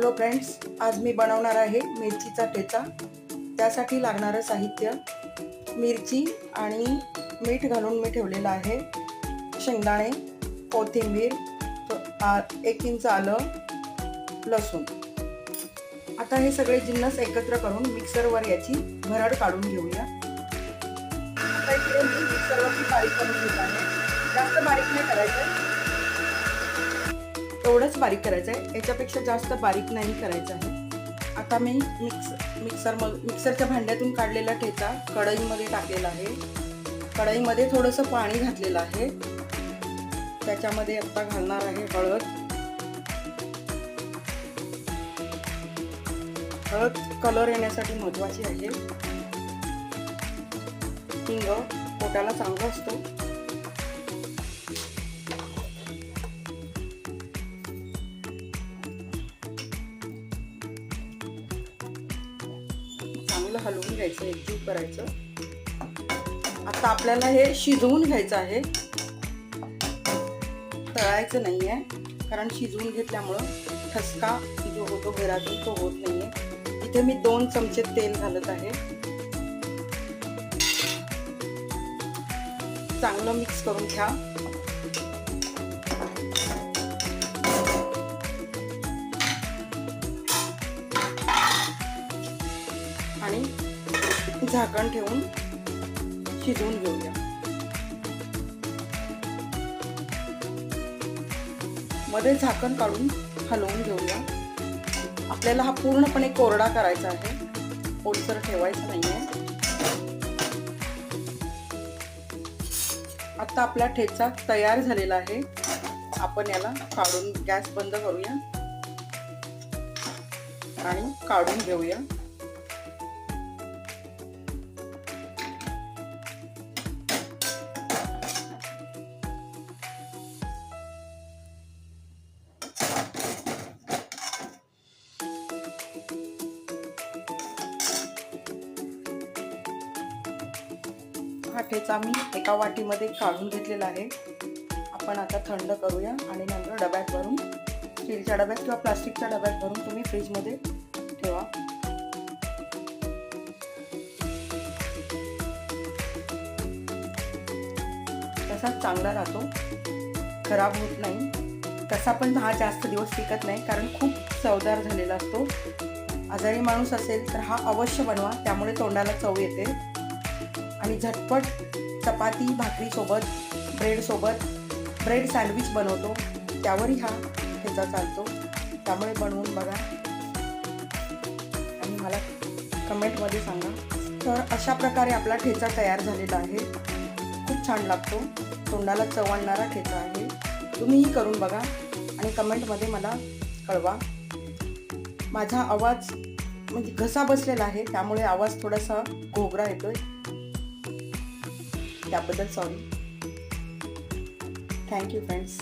Hello friends आज मी बनवणार आहे मिरचीचा ठेचा. त्यासाठी लागणारं साहित्य मिरची आणि मीठ घालून मी ठेवलेलं आहे. शेंगदाणे कोथिंबीर आ- एक इंच आलं लसूण. आता हे सगळे जिन्नस एकत्र करून मिक्सरवर याची भरड काढून घेऊया. आता इकडे मी मिक्सरवरती बारीक करून घेत आहे. जास्त बारीक नाही करायचं. एवढंच बारीक करायचं आहे. याच्यापेक्षा जास्त बारीक नाही करायचं आहे. आता मी मिक्स मिक्सर मग मिक्सरच्या भांड्यातून काढलेला ठेचा कढईमध्ये टाकलेला आहे. कढईमध्ये थोडंसं पाणी घातलेलं आहे. त्याच्यामध्ये आत्ता घालणार आहे हळद. हळद कलर येण्यासाठी महत्वाची आहे. हिंग पोटाला चांगला असतो. चांगलं हलवून घ्यायचं एकजीव करायचं. आता आपल्याला हे शिजवून घ्यायचं आहे. तळायचं नाही आहे कारण शिजवून घेतल्यामुळं ठसका जो होतो घरातून तो होत नाही आहे इथे मी दोन चमचे तेल घालत आहे. चांगलं मिक्स करून घ्या. झाकण ठेवून शिजवून घेऊया. मध्ये झाकण काढून हलवून घेऊया. आपल्याला हा पूर्णपणे कोरडा करायचा आहे. ओलसर ठेवायचा नाहीये. आता आपला ठेचा तयार झालेला आहे. आपण याला काढून गॅस बंद करूया. आणि काढून घेऊया. हा ठेचा मी एका वाटीमध्ये काढून घेतलेला आहे. आपण आता थंड करूया आणि नंतर डब्यात भरून स्टीलच्या डब्यात किंवा प्लास्टिकच्या डब्यात भरून तुम्ही फ्रीजमध्ये ठेवा. तसाच चांगला राहतो. खराब होत नाही. तसा पण हा जास्त दिवस टिकत नाही कारण खूप चवदार झालेला असतो. आजारी माणूस असेल तर हा अवश्य बनवा त्यामुळे तोंडाला चव येते. आणि झटपट चपाती भाकरीसोबत ब्रेडसोबत ब्रेड सँडविच बनवतो. त्यावरही हा ठेचा चालतो. त्यामुळे बनवून बघा. आणि मला कमेंटमध्ये सांगा. तर अशा प्रकारे आपला ठेचा तयार झालेला आहे. खूप छान लागतो. तोंडाला चव आणणारा ठेचा आहे. तुम्हीही करून बघा आणि कमेंटमध्ये मला कळवा. माझा आवाज म्हणजे घसा बसलेला आहे. त्यामुळे आवाज थोडासा घोगरा येतोय. त्याबद्दल सॉरी थँक्यू फ्रेंड्स